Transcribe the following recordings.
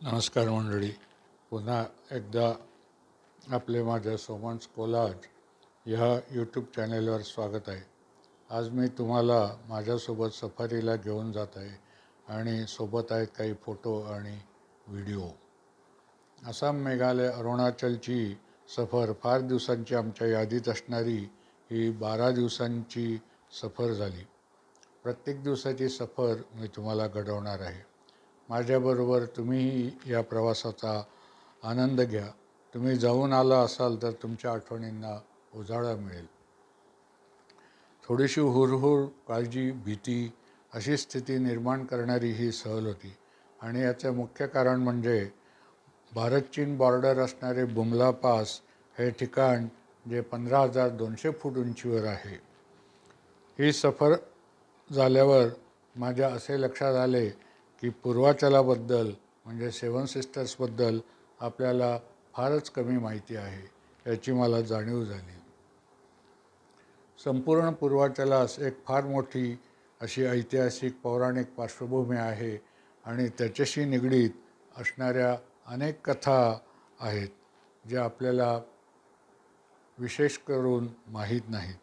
नमस्कार मंडळी. पुन्हा एकदा आपले माझ्या सोमन्स कोलाज ह्या यूट्यूब चॅनेलवर स्वागत आहे. आज मी तुम्हाला माझ्यासोबत सफारीला घेऊन जात आहे आणि सोबत आहेत काही फोटो आणि व्हिडिओ आसाम मेघालय अरुणाचलची सफर फार दिवसांची आमच्या यादीत असणारी ही बारा दिवसांची सफर झाली. प्रत्येक दिवसाची सफर मी तुम्हाला घडवणार आहे. माझ्याबरोबर तुम्हीही या प्रवासाचा आनंद घ्या. तुम्ही जाऊन आला असाल तर तुमच्या आठवणींना उजाळा मिळेल. थोडीशी हुरहुर काळजी भीती अशी स्थिती निर्माण करणारी ही सहल होती. आणि याचं मुख्य कारण म्हणजे भारत चीन बॉर्डर असणारे बुमला पास हे ठिकाण जे पंधरा हजार दोनशे फूट उंचीवर आहे. ही सफर झाल्यावर माझ्या असे लक्षात आले की पूर्वाचलाबद्दल म्हणजे सेवन सिस्टर्सबद्दल आपल्याला फारच कमी माहिती आहे याची मला जाणीव झाली. संपूर्ण पूर्वाचलास एक फार मोठी अशी ऐतिहासिक पौराणिक पार्श्वभूमी आहे आणि त्याच्याशी निगडीत असणाऱ्या अनेक कथा आहेत ज्या आपल्याला विशेष करून माहीत नाहीत.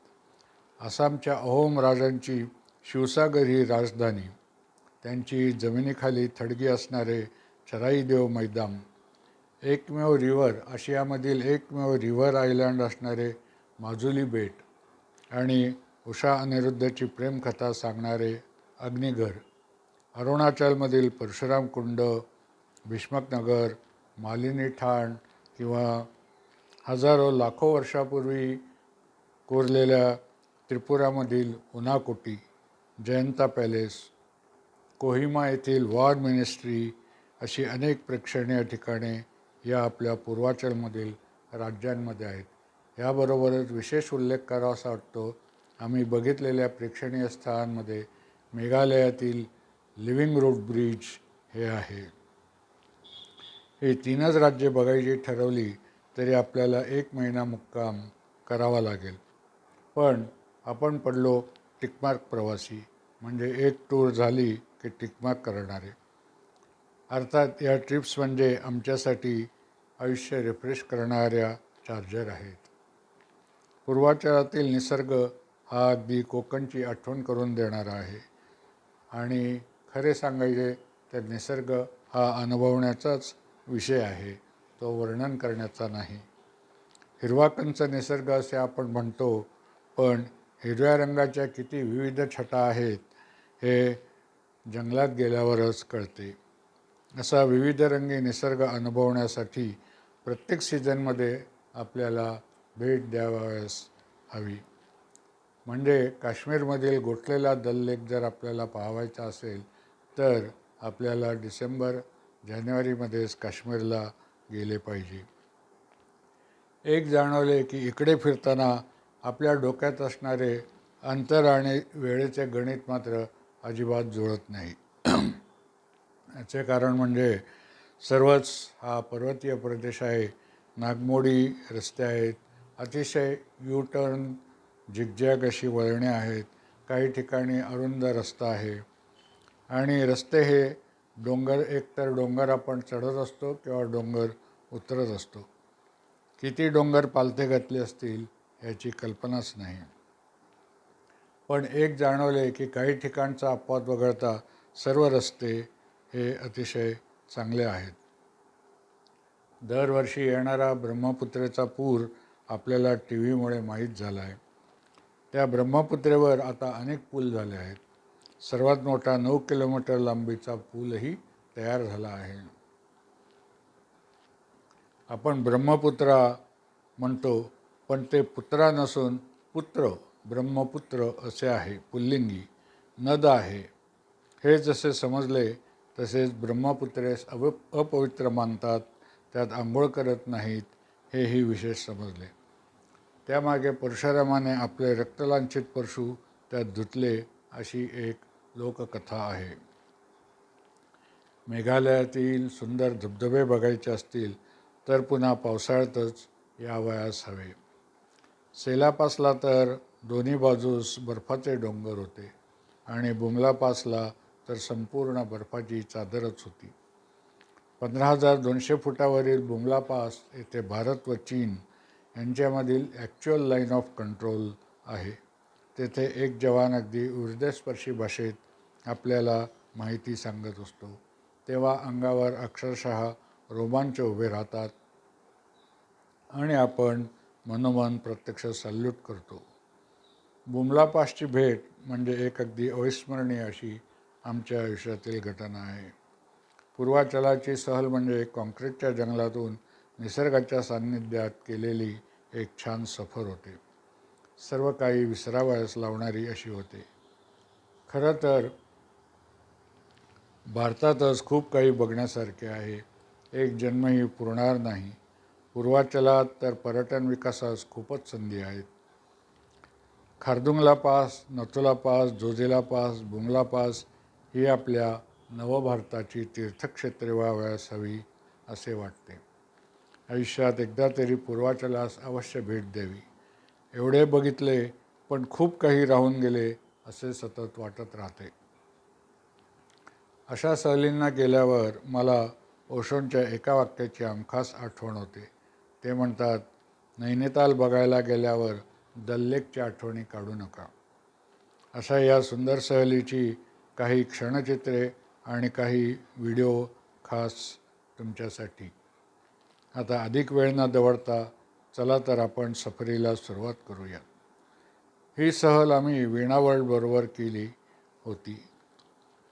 आसामच्या अहोम राजांची शिवसागर ही राजधानी त्यांची जमिनीखाली थडगी असणारे चराईदेव मैदान एकमेव रिव्हर आशियामधील एकमेव रिव्हर आयलँड असणारे माजुली बेट आणि उषा अनिरुद्धची प्रेमकथा सांगणारे अग्निघर अरुणाचलमधील परशुराम कुंड भीष्मकनगर मालिनी ठाण किंवा हजारो लाखो वर्षापूर्वी कोरलेल्या त्रिपुरामधील उनाकोटी जयंता पॅलेस कोहिमा येथील वॉर मिनिस्ट्री अशी अनेक प्रेक्षणीय ठिकाणे या आपल्या पूर्वाचलमधील राज्यांमध्ये आहेत. याबरोबरच विशेष उल्लेख करावासा वाटतो आम्ही बघितलेल्या प्रेक्षणीय स्थळांमध्ये मेघालयातील लिव्हिंग रोड ब्रिज हे आहे. हे तीनच राज्ये बघायची ठरवली तरी आपल्याला एक महिना मुक्काम करावा लागेल. पण आपण पडलो टिकमार्क प्रवासी म्हणजे एक टूर झाली की टिकमार्क करणारे. अर्थात या ट्रिप्स म्हणजे आमच्यासाठी आयुष्य रिफ्रेश करणाऱ्या चार्जर आहेत. पूर्वाचारातील निसर्ग हा अगदी कोकणची आठवण करून देणारा आहे. आणि खरे सांगायचे तर निसर्ग हा अनुभवण्याचाच विषय आहे तो वर्णन करण्याचा नाही. हिरवाकंच निसर्ग असे आपण म्हणतो पण हिरव्या रंगाच्या किती विविध छटा आहेत हे जंगलात गेल्यावरच कळते. असा विविध रंगी निसर्ग अनुभवण्यासाठी प्रत्येक सीझनमध्ये आपल्याला भेट द्यावयास हवी. म्हणजे काश्मीरमधील गोठलेला दल लेक जर आपल्याला पाहावायचा असेल तर आपल्याला डिसेंबर जानेवारीमध्येच काश्मीरला गेले पाहिजे. एक जाणवले की इकडे फिरताना आपल्या डोक्यात असणारे अंतर आणि वेळेचे गणित मात्र अजिबात जुळत नाही. याचे कारण म्हणजे सर्वच हा पर्वतीय प्रदेश आहे. नागमोडी रस्ते आहेत. अतिशय यू टर्न जिगजॅग अशी वळणे आहेत. काही ठिकाणी अरुंद रस्ता आहे. आणि रस्ते हे डोंगर एकतर डोंगर आपण चढत असतो किंवा डोंगर उतरत असतो. किती डोंगर पालथे घातले असतील याची कल्पनाच नाही. पण एक जाणवले की काही ठिकाणचा अपवाद वगळता सर्व रस्ते हे अतिशय चांगले आहेत. दरवर्षी येणारा ब्रह्मपुत्रेचा पूर आपल्याला टी व्हीमुळे माहीत झाला आहे त्या ब्रह्मपुत्रेवर आता अनेक पूल झाले आहेत. सर्वात मोठा नऊ किलोमीटर लांबीचा पूलही तयार झाला आहे. आपण ब्रह्मपुत्रा म्हणतो पण ते पुत्रा नसून पुत्र. ब्रह्मपुत्र असे आहे पुल्लिंगी नद आहे. हे जसे समजले तसेच ब्रह्मपुत्रेस अव अपवित्र मानतात त्यात आंघोळ करत नाहीत हेही विशेष समजले. त्यामागे परशुरामाने आपले रक्तलांछित परशु त्यात धुतले अशी एक लोककथा आहे. मेघालयातील सुंदर धबधबे बघायचे असतील तर पुन्हा पावसाळ्यातच यावयास हवे. सेला पासला तर दोन्ही बाजूस बर्फाचे डोंगर होते आणि बुमला पासला तर संपूर्ण बर्फाची चादरच होती. पंधरा हजार दोनशे फुटावरील बुमला पास येथे भारत व चीन यांच्यामधील ॲक्च्युअल लाईन ऑफ कंट्रोल आहे. तेथे एक जवान अगदी हृदयस्पर्शी भाषेत आपल्याला माहिती सांगत असतो. तेव्हा अंगावर अक्षरशः रोमांच उभे राहतात आणि आपण मनोमन प्रत्यक्ष सल्यूट करतो. बुमलापासची भेट म्हणजे एक अगदी अविस्मरणीय अशी आमच्या आयुष्यातील घटना आहे. पूर्वाचलाची सहल म्हणजे कॉन्क्रीटच्या जंगलातून निसर्गाच्या सान्निध्यात केलेली एक छान सफर होते. सर्व काही विसरावयास लावणारी अशी होते. खरं तर भारतातच खूप काही बघण्यासारखे आहे. एक जन्मही पुरणार नाही. पूर्वाचलात तर पर्यटन विकासास खूपच संधी आहेत. Khardungla pass Nathula pass Zojila pass Bungla pass ही आपल्या नवभारताची तीर्थक्षेत्रे व्हावयास हवी असे वाटते. आयुष्यात एकदा तरी पूर्वाचलास अवश्य भेट द्यावी. एवढे बघितले पण खूप काही राहून गेले असे सतत वाटत राहते. अशा सहलींना गेल्यावर मला ओशोंच्या एका वाक्याची आमखास आठवण होते. ते म्हणतात नैनिताल बघायला गेल्यावर दल्लेकच्या आठवणी काढू नका. अशा या सुंदर सहलीची काही क्षणचित्रे आणि काही व्हिडिओ खास तुमच्यासाठी. आता अधिक वेळ न दवडता चला तर आपण सफरीला सुरुवात करूया. ही सहल आम्ही वीणावर्ल्डबरोबर केली होती.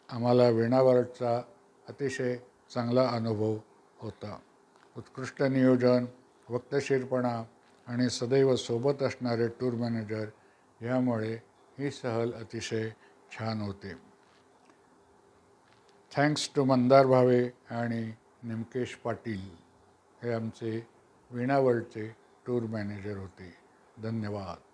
आम्हाला वीणावर्ल्डचा अतिशय चांगला अनुभव होता. उत्कृष्ट नियोजन वक्तशीरपणा आणि सदैव सोबत असणारे टूर मॅनेजर यामुळे ही सहल अतिशय छान होते. थँक्स टू मंदार भावे आणि निमकेश पाटील हे आमचे विणावळचे टूर मॅनेजर होते. धन्यवाद.